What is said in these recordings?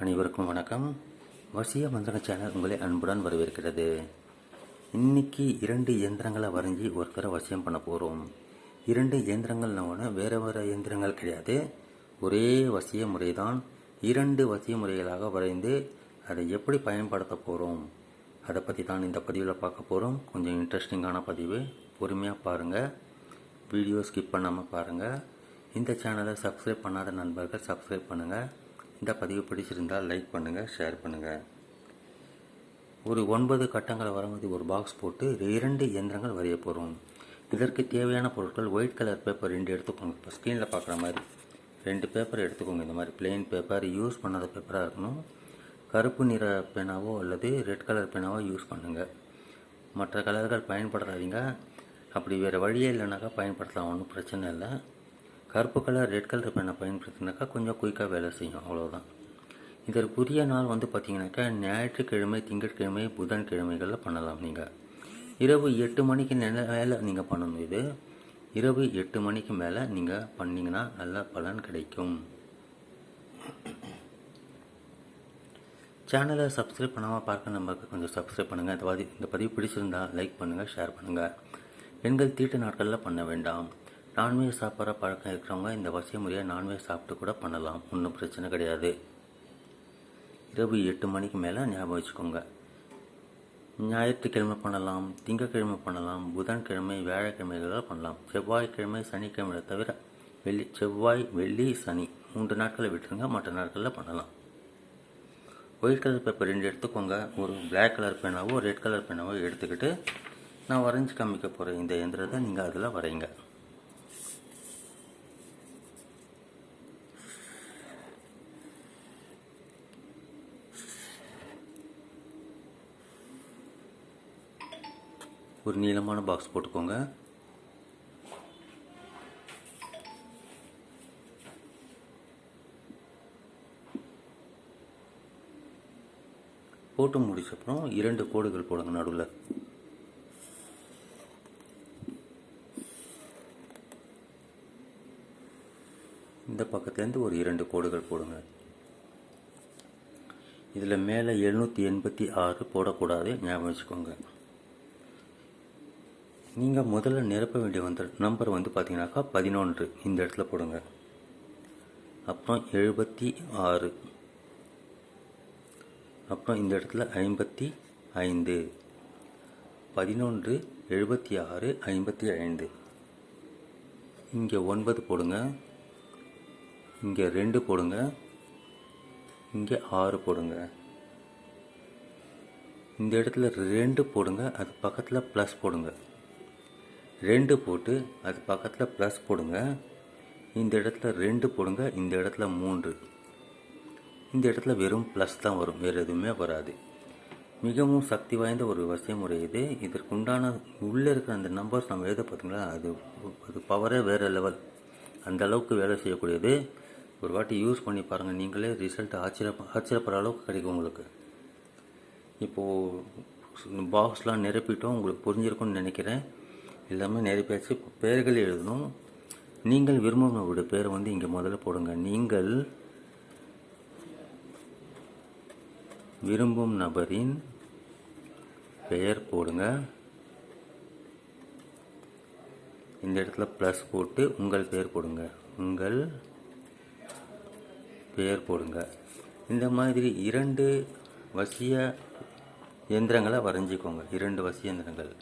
அனைவருக்கும் வணக்கம். வசிய மந்திரங்க சேனல் உங்களை அன்புடன் வரவேற்கிறது. இன்னைக்கு இரண்டு இயந்திரங்களை வரைஞ்சி ஒருத்தரை வசியம் பண்ண போகிறோம் இரண்டு இயந்திரங்கள்னு வேறு வேறு இயந்திரங்கள் கிடையாது. ஒரே வசிய முறை தான் இரண்டு வசிய முறைகளாக வரைந்து அதை எப்படி பயன்படுத்த போகிறோம் அதை பற்றி தான் இந்த பதிவில் பார்க்க போகிறோம் கொஞ்சம் இன்ட்ரெஸ்டிங்கான பதிவு. பொறுமையாக பாருங்கள் வீடியோ ஸ்கிப் பண்ணாமல் பாருங்கள் இந்த சேனலை சப்ஸ்கிரைப் பண்ணாத நண்பர்கள் சப்ஸ்கிரைப் பண்ணுங்கள் இந்த பதிவு பிடிச்சிருந்தால் லைக் பண்ணுங்கள் ஷேர் பண்ணுங்கள் ஒரு ஒன்பது கட்டங்களை வரைஞ்சி ஒரு பாக்ஸ் போட்டு இரண்டு இயந்திரங்கள் வரைய போகிறோம் இதற்கு தேவையான பொருட்கள் ஒயிட் கலர் பேப்பர் ரெண்டு எடுத்துக்கோங்க. இப்போ ஸ்க்ரீனில் பார்க்குற மாதிரி ரெண்டு பேப்பர் எடுத்துக்கோங்க. இந்த மாதிரி பிளெயின் பேப்பர் யூஸ் பண்ணாத பேப்பராக இருக்கணும். கருப்பு நிற பேனாவோ அல்லது ரெட் கலர் பேனாவோ யூஸ் பண்ணுங்கள் மற்ற கலர்கள் பயன்படுத்தாதீங்க. அப்படி வேறு வழியே இல்லைனாக்கா பயன்படுத்தலாம். ஒன்றும் பிரச்சனை இல்லை. கருப்பு கலர் ரெட் கலர் பெண்ணை பயன்படுத்தினாக்கா கொஞ்சம் குயிக்காக வேலை செய்யும் அவ்வளோதான் இதற்குரிய நாள் வந்து பார்த்தீங்கன்னாக்கா ஞாயிற்றுக்கிழமை திங்கட்கிழமை புதன்கிழமைகளில் பண்ணலாம் நீங்கள் இரவு எட்டு மணிக்கு நெ- மேலே நீங்கள் பண்ணணும் இது. இரவு எட்டு மணிக்கு மேலே நீங்கள் பண்ணிங்கன்னா நல்ல பலன் கிடைக்கும். சேனலை சப்ஸ்கிரைப் பண்ணாமல் பார்க்க நம்ம கொஞ்சம் சப்ஸ்கிரைப் பண்ணுங்கள் இந்த பதிவு இந்த பதிவு பிடிச்சிருந்தா லைக் பண்ணுங்கள் ஷேர் பண்ணுங்கள் பெண்கள் தீட்டு நாட்களில் பண்ண வேண்டாம். நான்வெஜ் சாப்பிட்ற பழக்கம் இருக்கிறவங்க இந்த வசிய முறையை நான்வெஜ் சாப்பிட்டு கூட பண்ணலாம். ஒன்றும் பிரச்சனை கிடையாது. இரவு எட்டு மணிக்கு மேலே ஞாபகம் வச்சுக்கோங்க. ஞாயிற்றுக்கிழமை பண்ணலாம் திங்கட்கிழமை பண்ணலாம் புதன்கிழமை வியாழக்கிழமைகளாக பண்ணலாம். செவ்வாய்க்கிழமை சனிக்கிழமை தவிர வெள்ளி செவ்வாய் வெள்ளி சனி மூன்று நாட்களை விட்டுருங்க மற்ற நாட்களில் பண்ணலாம். ஒயிட் கலர் பேப்பர் ரெண்டு எடுத்துக்கோங்க. ஒரு பிளாக் கலர் பேனாவோ ரெட் கலர் பேனாவோ எடுத்துக்கிட்டு நான் வரைஞ்சி காமிக்க போகிற இந்த எந்திரத்தை நீங்கள் அதில் வரைங்க ஒரு நீளமான பாக்ஸ் போட்டுக்கோங்க. போட்டு முடிச்சப்புறம் இரண்டு கோடுகள் போடுங்க நடுவில். இந்த பக்கத்துலேருந்து ஒரு இரண்டு கோடுகள் போடுங்க. இதில் மேலே எழுநூற்றி எண்பத்தி ஆறு போடக்கூடாது ஞாபகம் வச்சுக்கோங்க. நீங்கள் முதல்ல நிரப்ப வேண்டிய வந்து நம்பர் வந்து பார்த்தீங்கன்னாக்கா பதினொன்று இந்த இடத்துல போடுங்க. அப்புறம் எழுபத்தி ஆறு. அப்புறம் இந்த இடத்துல ஐம்பத்தி ஐந்து. பதினொன்று எழுபத்தி ஆறு ஐம்பத்தி ஐந்து. இங்கே ஒன்பது போடுங்க. இங்கே ரெண்டு போடுங்க. இங்கே ஆறு போடுங்க. இந்த இடத்துல ரெண்டு போடுங்க. அது பக்கத்தில் ப்ளஸ் போடுங்க. ரெண்டு போட்டு அது பக்கத்தில் ப்ளஸ் போடுங்க. இந்த இடத்துல ரெண்டு போடுங்க இந்த இடத்துல மூன்று. இந்த இடத்துல வெறும் ப்ளஸ் தான் வரும் வேறு எதுவுமே வராது. மிகவும் சக்தி வாய்ந்த ஒரு வசிய முறை இது. இதற்குண்டான உள்ளே இருக்கிற அந்த நம்பர்ஸ் நம்ம எழுத பார்த்தீங்களா அது அது பவரே வேறு லெவல் அந்த அளவுக்கு வேலை செய்யக்கூடியது. ஒரு வாட்டி யூஸ் பண்ணி பாருங்கள் நீங்களே ரிசல்ட் ஆச்சரிய ஆச்சரியப்படுற அளவுக்கு கிடைக்கும் உங்களுக்கு. இப்போது பாக்ஸ்லாம் நிரப்பிட்டோம் உங்களுக்கு புரிஞ்சிருக்கும்னு நினைக்கிறேன். எல்லாமே நிறைய பேச்சு பெயர்கள் எழுதணும். நீங்கள் விரும்பினோட பேரை வந்து இங்கே முதல்ல போடுங்க. நீங்கள் விரும்பும் நபரின் பெயர் போடுங்க. இந்த இடத்துல ப்ளஸ் போட்டு உங்கள் பெயர் போடுங்க. உங்கள் பெயர் போடுங்க. இந்த மாதிரி இரண்டு வசிய இயந்திரங்களை வரைஞ்சிக்கோங்க. இரண்டு வசிய இயந்திரங்கள்.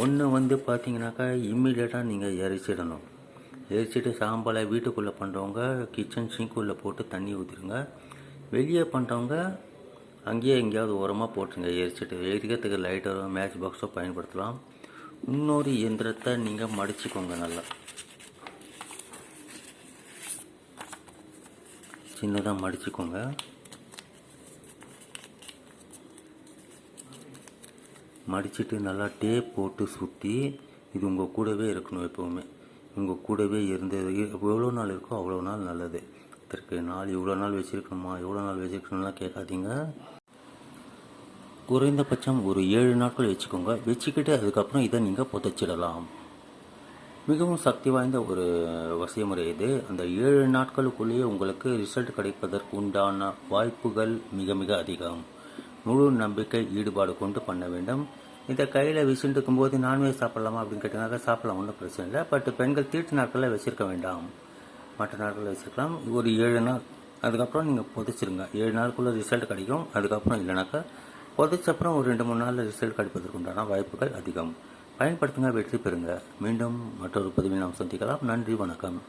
ஒன்று வந்து பார்த்தீங்கன்னாக்கா இம்மிடியேட்டாக நீங்கள் எரிச்சிடணும். எரிச்சிட்டு சாம்பலை வீட்டுக்குள்ளே பண்ணுறவங்க கிச்சன் சிங்க்குள்ளே போட்டு தண்ணி ஊற்றிடுங்க வெளியே பண்ணுறவங்க அங்கேயே எங்கேயாவது ஓரமாக போட்டுருங்க. எரிச்சிட்டு எரிக்கிறதுக்கு லைட்டரோ மேட்ச் பாக்ஸோ பயன்படுத்தலாம். இன்னொரு இயந்திரத்தை நீங்கள் மடிச்சுக்கோங்க நல்லா. சின்னதாக மடிச்சுக்கோங்க. மடிச்சுட்டு நல்லா டேப் போட்டு சுற்றி இது உங்கள் கூடவே இருக்கணும் எப்போவுமே. உங்கள் கூடவே இருந்தது எவ்வளோ நாள் இருக்கோ அவ்வளோ நாள் நல்லது. இதற்கு நாள் இவ்வளோ நாள் வச்சுருக்கணுமா? எவ்வளோ நாள் வச்சுருக்கணும்லாம் கேட்காதீங்க. குறைந்தபட்சம் ஒரு ஏழு நாட்கள் வச்சுக்கோங்க. வச்சுக்கிட்டு அதுக்கப்புறம் இதை நீங்கள் புதைச்சிடலாம். மிகவும் சக்தி வாய்ந்த ஒரு வசியமுறை இது. அந்த ஏழு நாட்களுக்குள்ளேயே உங்களுக்கு ரிசல்ட் கிடைப்பதற்கு உண்டான வாய்ப்புகள் மிக மிக அதிகம். முழு நம்பிக்கை ஈடுபாடு கொண்டு பண்ண வேண்டும். இதை கையில் வச்சுட்டு இருக்கும்போது நான்வெஜ் சாப்பிடலாமா அப்படின்னு கேட்டீங்கன்னா சாப்பிடலாம் ஒன்றும் பிரச்சனை இல்லை. பட் பெண்கள் தீட்டு நாட்களில் வச்சிருக்க வேண்டாம். மற்ற நாட்களில் வச்சுருக்கலாம். ஒரு ஏழு நாள். அதுக்கப்புறம் நீங்கள் புதைச்சிருங்க. ஏழு நாளுக்குள்ளே ரிசல்ட் கிடைக்கும். அதுக்கப்புறம் இல்லைனாக்கா புதைச்ச அப்புறம் ஒரு ரெண்டு மூணு நாளில் ரிசல்ட் கிடைப்பதற்கு உண்டான வாய்ப்புகள் அதிகம். பயன்படுத்துங்க வெற்றி பெறுங்க. மீண்டும் மற்றொரு பதிவில் நாம் சந்திக்கலாம். நன்றி வணக்கம்.